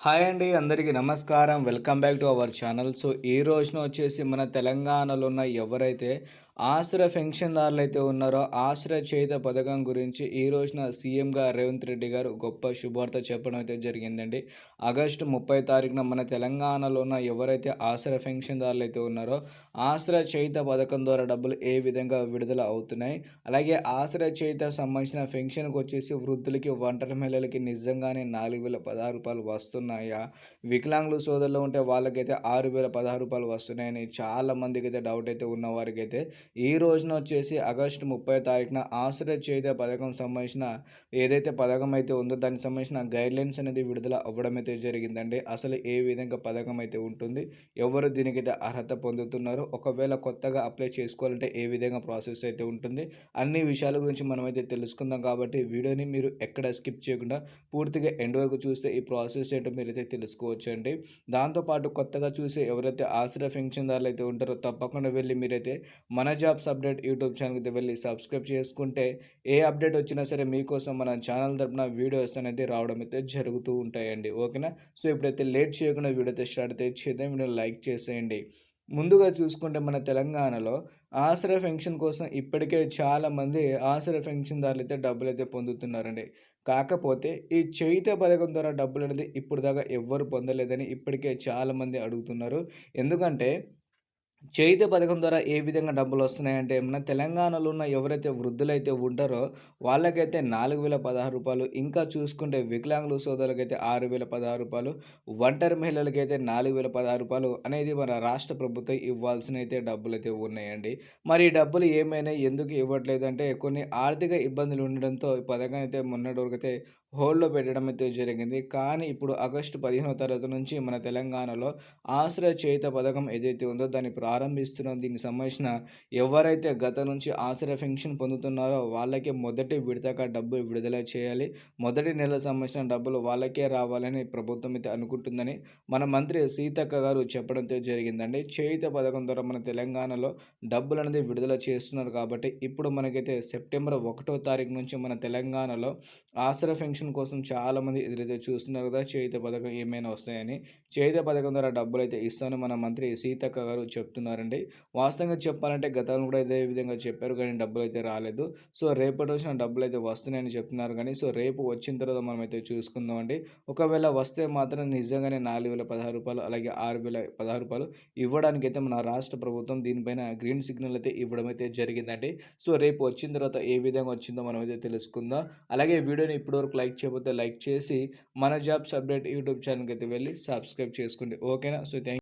Hi అండి అందరికీ నమస్కారం. Welcome back to our channel. So ఈ రోజున వచ్చేసి మన తెలంగాణలో ఉన్న ఎవరైతే ఆశ్రయ పెన్షన్దారులు అయితే ఉన్నారో ఆశ్రయ చేత పథకం గురించి ఈ రోజున సీఎంగా రేవంత్ రెడ్డి గారు గొప్ప శుభార్త చెప్పడం అయితే జరిగిందండి. ఆగస్టు ముప్పై తారీఖున మన తెలంగాణలో ఉన్న ఎవరైతే ఆశ్రయ పెన్షన్దారులు అయితే ఉన్నారో ఆశ్రయ చేత పథకం ద్వారా డబ్బులు ఏ విధంగా విడుదల అవుతున్నాయి? అలాగే ఆశ్రయ చేత సంబంధించిన పెన్షన్కి వచ్చేసి వృద్ధులకి ఒంటరి మహిళలకి నిజంగానే నాలుగు వేల పదహారు రూపాయలు వస్తున్నాయి. వికలాంగులు సోదరులు ఉంటే వాళ్ళకైతే ఆరు వేల పదహారు రూపాయలు వస్తున్నాయని చాలా మందికి అయితే డౌట్ అయితే ఉన్న వారికి అయితే ఈ రోజున వచ్చేసి ఆగస్టు ముప్పై తారీఖున ఆశ్రయ చేత పథకం సంబంధించిన ఏదైతే పథకం అయితే ఉందో దానికి సంబంధించిన గైడ్లైన్స్ అనేది విడుదల అవ్వడం అయితే జరిగిందండి. అసలు ఏ విధంగా పథకం అయితే ఉంటుంది? ఎవరు దీనికైతే అర్హత పొందుతున్నారు? ఒకవేళ కొత్తగా అప్లై చేసుకోవాలంటే ఏ విధంగా ప్రాసెస్ అయితే ఉంటుంది? అన్ని విషయాల గురించి మనం అయితే తెలుసుకుందాం కాబట్టి వీడియోని మీరు ఎక్కడ స్కిప్ చేయకుండా పూర్తిగా ఎండ్ వరకు చూస్తే ఈ ప్రాసెస్ ఏంటో మీరైతే తెలుసుకోవచ్చు అండి దాంతోపాటు కొత్తగా చూసే ఎవరైతే ఆశ్రయ పెన్షన్దారులు అయితే ఉంటారో తప్పకుండా వెళ్ళి మీరైతే మన జాబ్స్ అప్డేట్ యూట్యూబ్ ఛానల్కి వెళ్ళి సబ్స్క్రైబ్ చేసుకుంటే ఏ అప్డేట్ వచ్చినా సరే మీకోసం మన ఛానల్ తరపున వీడియోస్ అనేది రావడం అయితే జరుగుతూ ఉంటాయండి. ఓకేనా? సో ఇప్పుడైతే లేట్ చేయకుండా వీడియో అయితే స్టార్ట్ అయితే చేద్దాం. వీడియో లైక్ చేసేయండి. ముందుగా చూసుకుంటే మన తెలంగాణలో ఆశ్రయ పెన్షన్ కోసం ఇప్పటికే చాలామంది ఆశ్రయ పెన్షన్దారులు అయితే డబ్బులు అయితే పొందుతున్నారండి. కాకపోతే ఈ చైత పథకం ద్వారా డబ్బులు అనేది ఇప్పుడు దాకా ఎవ్వరు పొందలేదని ఇప్పటికే చాలామంది అడుగుతున్నారు. ఎందుకంటే చేయుత పథకం ద్వారా ఏ విధంగా డబ్బులు వస్తున్నాయంటే మన తెలంగాణలో ఉన్న ఎవరైతే వృద్ధులైతే ఉంటారో వాళ్ళకైతే నాలుగు వేల పదహారు రూపాయలు ఇంకా చూసుకుంటే వికలాంగుల సోదరులకైతే ఆరు వేల పదహారు రూపాయలు ఒంటరి మహిళలకైతే నాలుగు వేల పదహారు రూపాయలు అనేది మన రాష్ట్ర ప్రభుత్వం ఇవ్వాల్సిన అయితే డబ్బులు అయితే ఉన్నాయండి. మరి ఈ డబ్బులు ఏమైనా ఎందుకు ఇవ్వట్లేదు అంటే కొన్ని ఆర్థిక ఇబ్బందులు ఉండడంతో ఈ పథకం అయితే మొన్నటి వరకు అయితే హోల్డ్లో పెట్టడం అయితే జరిగింది. కానీ ఇప్పుడు ఆగస్టు పదిహేనో తరగతి నుంచి మన తెలంగాణలో ఆశ్రయ చేయుత పథకం ఏదైతే ఉందో దాన్ని ప్రారంభిస్తున్నాం. దీనికి సంబంధించిన ఎవరైతే గత నుంచి ఆశ్రయ పెన్షన్ పొందుతున్నారో వాళ్ళకే మొదటి విడతగా డబ్బు విడుదల చేయాలి. మొదటి నెల సంబంధించిన డబ్బులు వాళ్ళకే రావాలని ప్రభుత్వం అయితే అనుకుంటుందని మన మంత్రి సీతక్క గారు చెప్పడంతో జరిగిందండి. చేయుత పథకం ద్వారా మన తెలంగాణలో డబ్బులు అనేది విడుదల చేస్తున్నారు కాబట్టి ఇప్పుడు మనకైతే సెప్టెంబర్ ఒకటో తారీఖు నుంచి మన తెలంగాణలో ఆశ్రయ పెన్షన్ పెన్షన్ కోసం చాలామంది ఎదురైతే చూస్తున్నారు కదా చేయుత పథకం ఏమైనా వస్తాయని. చేయుత పథకం ద్వారా డబ్బులు అయితే ఇస్తాను మన మంత్రి సీతక్క గారు చెప్తున్నారండి. వాస్తవంగా చెప్పాలంటే గతంలో కూడా ఇదే విధంగా చెప్పారు కానీ డబ్బులు అయితే రాలేదు. సో రేపటి వచ్చిన డబ్బులు అయితే వస్తున్నాయని చెప్తున్నారు కానీ సో రేపు వచ్చిన తర్వాత మనం అయితే చూసుకుందామండి. ఒకవేళ వస్తే మాత్రం నిజంగానే నాలుగు వేల పదహారు రూపాయలు అలాగే ఆరు వేల పదహారు రూపాయలు ఇవ్వడానికి అయితే మన రాష్ట్ర ప్రభుత్వం దీనిపైన గ్రీన్ సిగ్నల్ అయితే ఇవ్వడం అయితే జరిగిందండి. సో రేపు వచ్చిన తర్వాత ఏ విధంగా వచ్చిందో మనం అయితే తెలుసుకుందాం. అలాగే వీడియోని ఇప్పటివరకు లైక్ లైక్ చేయకపోతే లైక్ చేసి మన జాబ్స్ అప్డేట్ యూట్యూబ్ ఛానల్కి అయితే వెళ్ళి సబ్స్క్రైబ్ చేసుకోండి. ఓకేనా? So thank